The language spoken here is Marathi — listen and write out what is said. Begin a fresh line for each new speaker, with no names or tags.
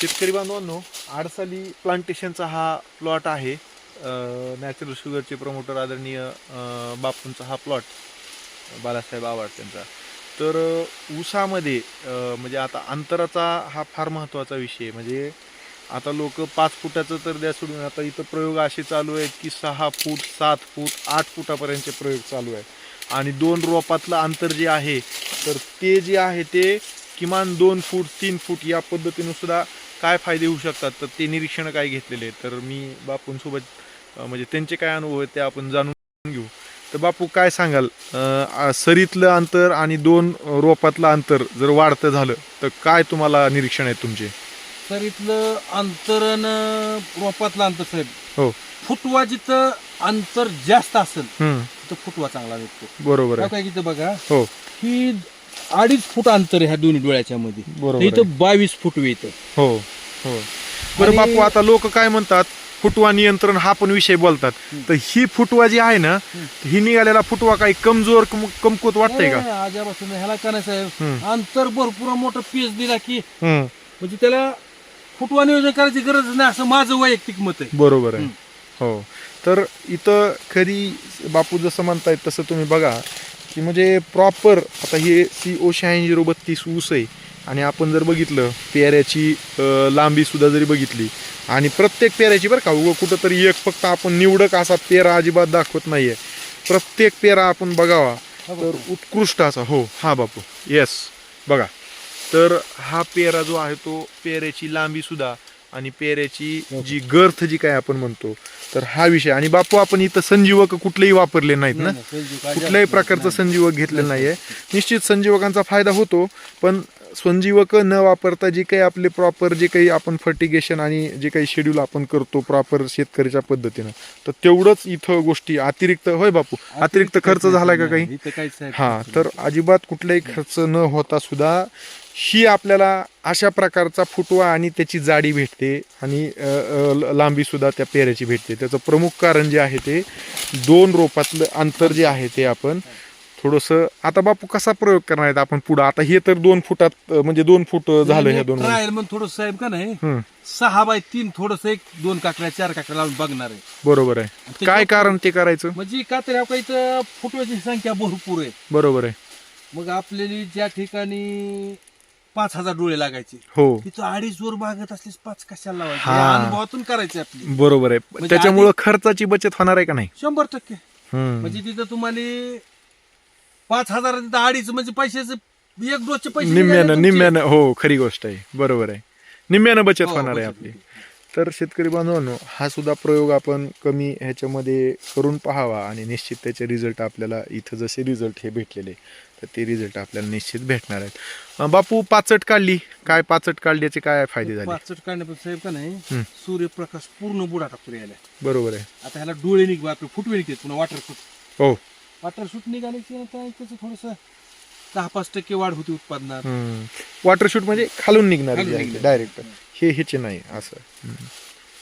शेतकरी बांधवांनो आडसाली प्लांटेशनचा हा प्लॉट आहे. नॅचरल शुगरचे प्रमोटर आदरणीय बापूंचा हा प्लॉट बालासाहेब आवाड त्यांचा. तर ऊसामध्ये म्हणजे आता अंतराचा हा फार महत्त्वाचा विषय म्हणजे आता लोक पाच फुटाचं तर द्या सोडून आता इथं प्रयोग असे चालू आहेत की सहा फूट सात फूट आठ फुटापर्यंतचे प्रयोग चालू आहेत. आणि दोन रोपातलं अंतर जे आहे तर ते जे आहे ते किमान दोन फूट तीन फूट या पद्धतीनं सुद्धा काय फायदे होऊ शकतात? तर ते निरीक्षण काय घेतलेले तर मी बापूंसोबत म्हणजे त्यांचे काय अनुभव आहेत ते आपण जाणून घेऊ. तर बापू काय सांगाल? सरीतलं अंतर आणि दोन रोपातलं अंतर जर वाढतं झालं तर काय तुम्हाला निरीक्षण आहे तुमचे?
तर इथलं अंतरण रोपातलं अंतर साहेब.
हो.
फुटवा जिथं अंतर जास्त असेल तिथं फुटवा चांगला निघतो
बरोबर
काय बघा.
हो.
ही अडीच फूट अंतर आहे ह्या दोन्ही डोळ्याच्या मध्ये
बरोबर आहे.
इथं बावीस फूट येतं
हो हो. बरं
आणि-
बापू आता लोक काय म्हणतात फुटवा नियंत्रण हा पण विषय बोलतात. तर ही फुटवा जी आहे ना ही निघालेला फुटवा काही कमजोर कम- कमकुवत वाटतंय का?
आजापासून ह्याला काय नाही साहेब?
हम्म.
अंतर भरपूर मोठं पीस दिला की
हम्म,
म्हणजे त्याला फुटवा नियोजन करायची गरज नाही असं माझं वैयक्तिक मत आहे.
बरोबर आहे. हो. तर इथं खरी बापू जसं म्हणतायत तसं तुम्ही बघा की म्हणजे प्रॉपर आता हे सी ओ शहाऐंशी झिरो बत्तीस ऊस आहे. आणि आपण जर बघितलं पेऱ्याची अं, लांबी सुद्धा जरी बघितली आणि प्रत्येक पेऱ्याची बरं का उगं कुठंतरी एक फक्त आपण निवडक असा पेरा अजिबात दाखवत नाहीये. प्रत्येक पेरा आपण बघावा. तर उत्कृष्ट असा हो हा बापू. येस बघा. तर हा पेरा जो आहे तो पेऱ्याची लांबी सुद्धा आणि पेऱ्याची जी गर्थ जी काय आपण म्हणतो तर हा विषय आणि बापू आपण इथं संजीवक कुठलेही वापरले नाहीत ना
नाही, नाही,
कुठल्याही
नाही.
प्रकारचं
नाही.
संजीवक घेतलेलं नाहीये निश्चित संजीवकांचा फायदा होतो पण संजीवक न वापरता जे काही आपले प्रॉपर जे काही आपण फर्टिगेशन आणि जे काही शेड्यूल आपण करतो प्रॉपर शेतकऱ्याच्या पद्धतीनं तर तेवढंच इथं गोष्टी अतिरिक्त होय बापू अतिरिक्त खर्च झालाय का
नाही.
काही
नाही.
हा तर अजिबात कुठलाही खर्च न होता सुद्धा ही आपल्याला अशा प्रकारचा फुटवा आणि त्याची जाडी भेटते आणि अ, अ, ल- लांबी सुद्धा त्या पेऱ्याची भेटते. त्याचं प्रमुख कारण जे आहे ते दोन रोपातलं अंतर जे आहे ते आपण थोडंसं आता बापू कसा प्रयोग करणार आहेत आपण पुढं? आता हे तर दोन फुटात म्हणजे दोन फूट झालं ह्या दोन
ट्रायल मग थोडं साहेब का नाही? सहा बाय तीन थोडस एक दोन काकड्या चार काकड्या लावून बघणार आहे.
बरोबर आहे. काय कारण ते करायचं?
म्हणजे का तर फुटव्याची संख्या भरपूर आहे.
बरोबर आहे.
मग आपल्याला ज्या ठिकाणी पाच हजार डोळे लागायचे.
हो.
तिथं अडीच वर बागत असलीस पाच कशाला लावायचे?
हा.
हे अनुभवातून करायचे आपली.
बरोबर आहे.
म्हणजे
त्याच्यामुळं खर्चाची बचत होणार आहे का नाही?
शंभर टक्के.
हम्म.
म्हणजे तिथं तुम्हाला पाच हजार तिथं अडीच म्हणजे पैशाचं एक डोसचे पैसे
निम्म्यानं
तुमचे.
निम्म्यानं हो खरी गोष्ट आहे. बरोबर आहे. निम्म्यानं बचत
हो,
होणार आहे
बचत
आपली.
होते.
तर शेतकरी बांधवांनो हा सुद्धा प्रयोग आपण कमी ह्याच्यामध्ये करून पाहावा आणि निश्चित त्याचे रिझल्ट आपल्याला इथं जसे रिझल्ट हे भेटलेले तर ते रिझल्ट आपल्याला निश्चित भेटणार आहेत. बापू पाचट काढली. काय पाचट काढल्याचे काय फायदे झाले?
पाचट काढण्यापासून साहेब का नाही. सूर्यप्रकाश पूर्ण बुडा टाकतो यायला.
बरोबर आहे.
आता ह्याला डोळे निघ आपले फुटवे निघतात पुन्हा वॉटर फूट.
हो.
वॉटर शूट निघाले की आता त्याचं थोडस दहा पाच टक्के वाढ होती उत्पादनात.
वॉटर शूट म्हणजे खालून निघणार. डायरेक्ट हे ह्याचे नाही असं.